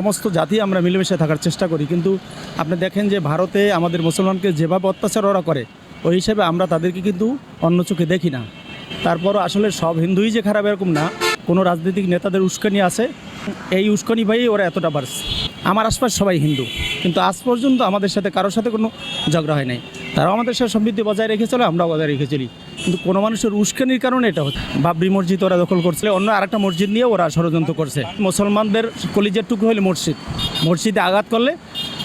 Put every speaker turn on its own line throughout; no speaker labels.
সমস্ত জাতি আমরা মিলেমিশে থাকার চেষ্টা করি। কিন্তু আপনি দেখেন যে ভারতে আমাদের মুসলমানকে যেভাবে অত্যাচার ওরা করে, ওই হিসেবে আমরা তাদেরকে কিন্তু অন্য চোখে দেখি না। তারপরও আসলে সব হিন্দুই যে খারাপ এরকম না, কোনো রাজনৈতিক নেতাদের উস্কানি আছে। এই উস্কানি ভাই ওরা এতটা বাড়ছে। আমার আশপাশ সবাই হিন্দু, কিন্তু আজ পর্যন্ত আমাদের সাথে কারোর সাথে কোনো ঝগড়া হয় নাই। তারাও আমাদের সাথে সমৃদ্ধি বজায় রেখে চলে আমরাও বজায় রেখে চলি কিন্তু কোনো মানুষের উস্কানির কারণে এটা হচ্ছে বাবরি মসজিদ ওরা দখল করছিল অন্য আরেকটা মসজিদ নিয়ে ওরা ষড়যন্ত্র করছে। মুসলমানদের কলিজের টুকু হলে মসজিদ। মসজিদে আঘাত করলে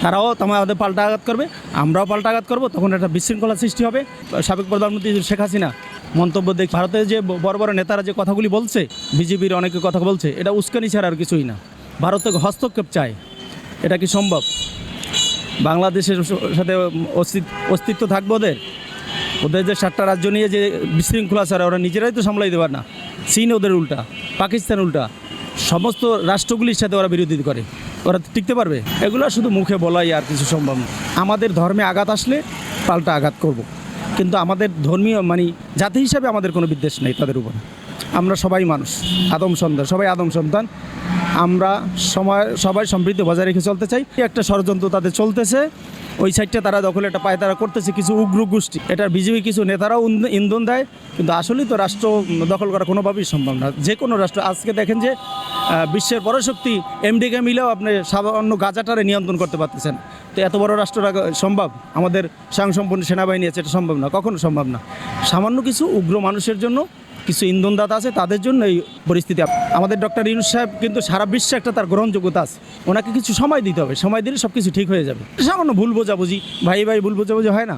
তারাও আমাদের পাল্টা আঘাত করবে, আমরাও পাল্টা আঘাত করব, তখন একটা বিশৃঙ্খলা সৃষ্টি হবে। সাবেক প্রধানমন্ত্রী শেখ হাসিনা মন্তব্য দেখি ভারতের যে বড় বড় নেতারা যে কথাগুলি বলছে, বিজেপির অনেকে কথা বলছে, এটা উস্কানি ছাড়া আর কিছুই না। ভারত হস্তক্ষেপ চায়। এটা কি সম্ভব? বাংলাদেশের সাথে অস্তিত্ব থাকবে ওদের? ওদের যে সাতটা রাজ্য নিয়ে যে বিশৃঙ্খলা ছাড়া ওরা নিজেরাই তো সামলাই দেবার না। চীন ওদের উল্টা, পাকিস্তান উল্টা, সমস্ত রাষ্ট্রগুলির সাথে ওরা বিরোধী করে। ওরা টিকতে পারবে? এগুলো শুধু মুখে বলাই আর কিছু সম্ভব না। আমাদের ধর্মে আঘাত আসলে পাল্টা আঘাত করব। কিন্তু আমাদের ধর্মীয় মানে জাতি হিসাবে আমাদের কোনো বিদ্বেষ নেই তাদের উপর। আমরা সবাই মানুষ, আদম সন্তান, সবাই আদম সন্তান। আমরা সময়, সবাই সমৃদ্ধি বজায় রেখে চলতে চাই। একটা ষড়যন্ত্র তাদের চলতেছে। ওই সাইডটা তারা দখল একটা পায় তারা করতেছে, কিছু উগ্র গোষ্ঠী। এটার বিজেপি কিছু নেতারাও ইন্ধন দেয়। কিন্তু আসলেই তো রাষ্ট্র দখল করা কোনোভাবেই সম্ভব না। যে কোনো রাষ্ট্র, আজকে দেখেন যে বিশ্বের পরশক্তি এমডিকে মিলেও আপনি সামান্য গাজাটারে নিয়ন্ত্রণ করতে পারতেছেন। তো এত বড় রাষ্ট্র সম্ভব? আমাদের স্বয়ংসম্পূর্ণ সেনাবাহিনী আছে, এটা সম্ভব না, কখনো সম্ভব না। সামান্য কিছু উগ্র মানুষের জন্য কিছু ইন্ধনদাতা আছে, তাদের জন্য এই পরিস্থিতি আমাদের ডক্টর ইউনুস সাহেব কিন্তু সারা বিশ্বে একটা তার গ্রহণযোগ্যতা আছে। ওনাকে কিছু সময় দিতে হবে, সময় দিলে সব কিছু ঠিক হয়ে যাবে। সামান্য ভুল বোঝাবুঝি, ভাই ভাই ভুল বোঝাবুঝি হয় না।